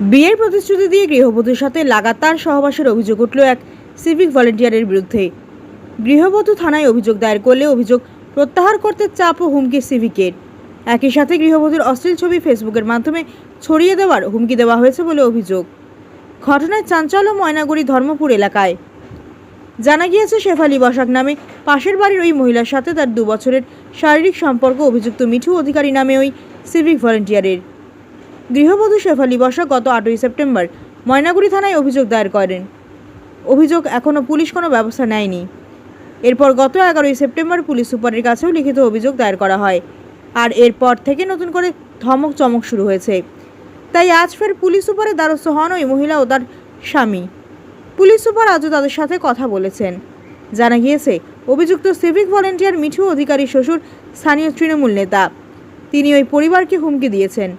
বিয়ের প্রতিশ্রুতি দিয়ে গৃহবধূর সাথে লাগাতার সহবাসের অভিযোগ উঠল এক সিভিক ভলেন্টিয়ারের বিরুদ্ধে। গৃহবধূ থানায় অভিযোগ দায়ের করলে অভিযোগ প্রত্যাহার করতে চাপ ও হুমকি সিভিকের। একই সাথে গৃহবধূর অশ্লীল ছবি ফেসবুকের মাধ্যমে ছড়িয়ে দেওয়ার হুমকি দেওয়া হয়েছে বলে অভিযোগ। ঘটনায় চাঞ্চল্য ময়নাগুড়ি ধর্মপুর এলাকায়। জানা গিয়েছে, শেফালি বসাক নামে পাশের বাড়ির ওই মহিলার সাথে তার দু বছরের শারীরিক সম্পর্ক অভিযুক্ত মিঠু অধিকারী নামে ওই সিভিক ভলেন্টিয়ারের। গৃহবধূ শেফালি বসা গত আটই সেপ্টেম্বর ময়নাগুড়ি থানায় অভিযোগ দায়ের করেন। অভিযোগ এখনও পুলিশ কোনো ব্যবস্থা নেয়নি। এরপর গত এগারোই সেপ্টেম্বর পুলিশ সুপারের কাছেও লিখিত অভিযোগ দায়ের করা হয় আর এরপর থেকে নতুন করে ধমক চমক শুরু হয়েছে। তাই আজ ফের পুলিশ সুপারের দ্বারস্থ হন ওই মহিলা ও তার স্বামী। পুলিশ সুপার আজও তাদের সাথে কথা বলেছেন। জানা গিয়েছে, অভিযুক্ত সিভিক ভলেন্টিয়ার মিঠু অধিকারী শ্বশুর স্থানীয় তৃণমূল নেতা। তিনি ওই পরিবারকে হুমকি দিয়েছেন।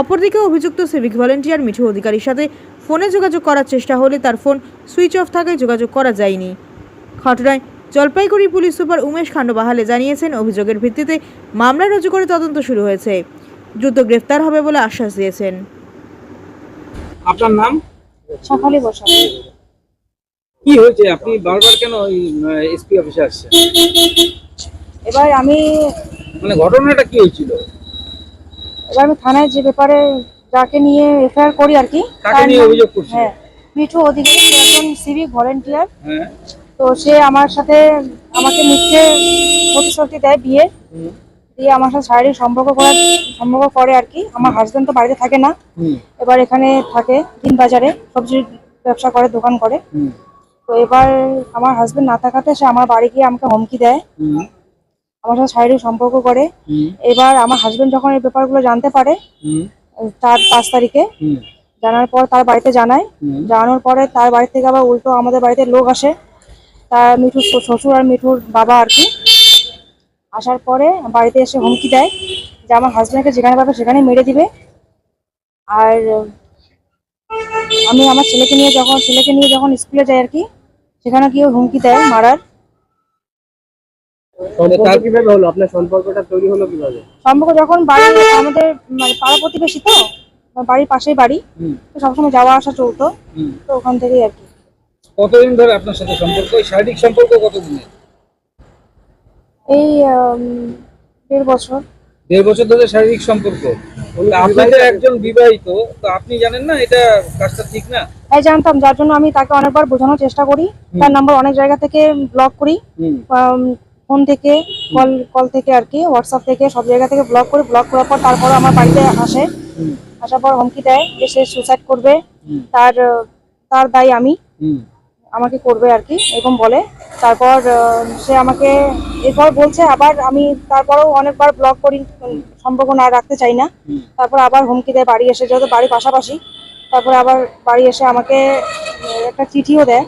অপরদিকে অভিযুক্ত সিভিক ভলেন্টিয়ার মিঠু অধিকারীর সাথে ফোনে যোগাযোগ করার চেষ্টা হলে তার ফোন সুইচ অফ থাকায় যোগাযোগ করা যায়নি। ঘটনায় জলপাইগুড়ি পুলিশ সুপার উমেশ খান্ডবাহালে জানিয়েছেন অভিযোগের ভিত্তিতে মামলা রুজু করে তদন্ত শুরু হয়েছে। দ্রুত গ্রেফতার হবে বলে আশ্বাস দিয়েছেন। আপনার নাম? সকালে বসা। কি হয়েছে? আপনি বারবার কেন এসপি অফিসে আসছেন? এবার আমি মানে ঘটনাটা কি হয়েছিল? এবার আমি থানায় যে ব্যাপারে যাকে নিয়ে এফআইআর করি আর কি নিয়ে অভিযোগ? হ্যাঁ মিঠু অধিকারী সে একজন সিভিক ভলেন্টিয়ার। হ্যাঁ। তো সে আমার সাথে আমাকে মিথ্যে প্রতিশ্রুতি দেয় বিয়ে। দিয়ে আমার সাথে শারীরিক সম্পর্ক করার সম্পর্ক করে আর কি। আমার হাজবেন্ড তো বাড়িতে থাকে না। এবার এখানে থাকে দিন বাজারে সবজির ব্যবসা করে দোকান করে। তো এবার আমার হাজবেন্ড না থাকাতে সে আমার বাড়ি গিয়ে আমাকে হুমকি দেয়। আমার সাথে শারীরিক সম্পর্ক করে। এবার আমার হাজবেন্ড যখন এই ব্যাপারগুলো জানতে পারে তার পাঁচ তারিখে জানার পর তার বাড়িতে জানায়। জানানোর পরে তার বাড়ি থেকে আবার উল্টো আমাদের বাড়িতে লোক আসে। তার মিঠুর শ্বশুর আর মিঠুর বাবা আর কি। আসার পরে বাড়িতে এসে হুমকি দেয় যে আমার হাজব্যান্ডকে যেখানে পাবে সেখানে মেরে দিবে। আর আমি আমার ছেলেকে নিয়ে যখন ছেলেকে নিয়ে যখন স্কুলে যাই আর কি সেখানে গিয়ে হুমকি দেয় মারার। কীভাবে হলো? আপনার সম্পর্কটা তৈরি হলো কীভাবে? সম্পর্ক যখন বাড়ি আমাদের মানে পাড়া প্রতিবেশী তো বাড়ির পাশেই বাড়ি। তো সবসময় যাওয়া আসা চলতো। তো ওখান থেকেই আর কি। কতদিন ধরে আপনার সাথে সম্পর্ক? এই শারীরিক সম্পর্ক কতদিনের? এই দেড় বছর। দেড় বছর ধরে শারীরিক সম্পর্ক। তা আপনি তো একজন বিবাহিত তো আপনি জানেন না এটা কাজটা ঠিক না? এই জানতাম। যার জন্য আমি তাকে অনেকবার বোঝানোর চেষ্টা করি। তার নাম্বার অনেক জায়গা থেকে ব্লক করি। হুম, ফোন থেকে কল কল থেকে আর কি হোয়াটসঅ্যাপ থেকে সব জায়গা থেকে ব্লক করে ব্লক করার পর তারপর আমার বাড়িতে আসে। আসার পর হুমকি দেয় যে সে সুসাইড করবে। তার তার দায় আমি। আমাকে করবে আর কি এরকম বলে। তারপর সে আমাকে এরপর বলছে আবার আমি তারপরেও অনেকবার ব্লক করি সম্পর্ক না রাখতে চাই না। তারপর আবার হুমকি দেয় বাড়ি এসে যেহেতু বাড়ি পাশাপাশি। তারপরে আবার বাড়ি এসে আমাকে একটা চিঠিও দেয়।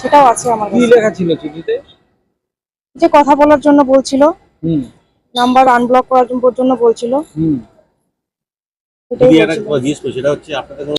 সেটাও আছে আমার কি লেখা ছিল চিঠিতে? যে কথা বলার জন্য বলছিল হুম, নাম্বার আনব্লক করার জন্য বলছিল। হুম। এটাই দিদি বলছিল। একটা জিজ্ঞেস করছি সেটা হচ্ছে আপনাদের কোনো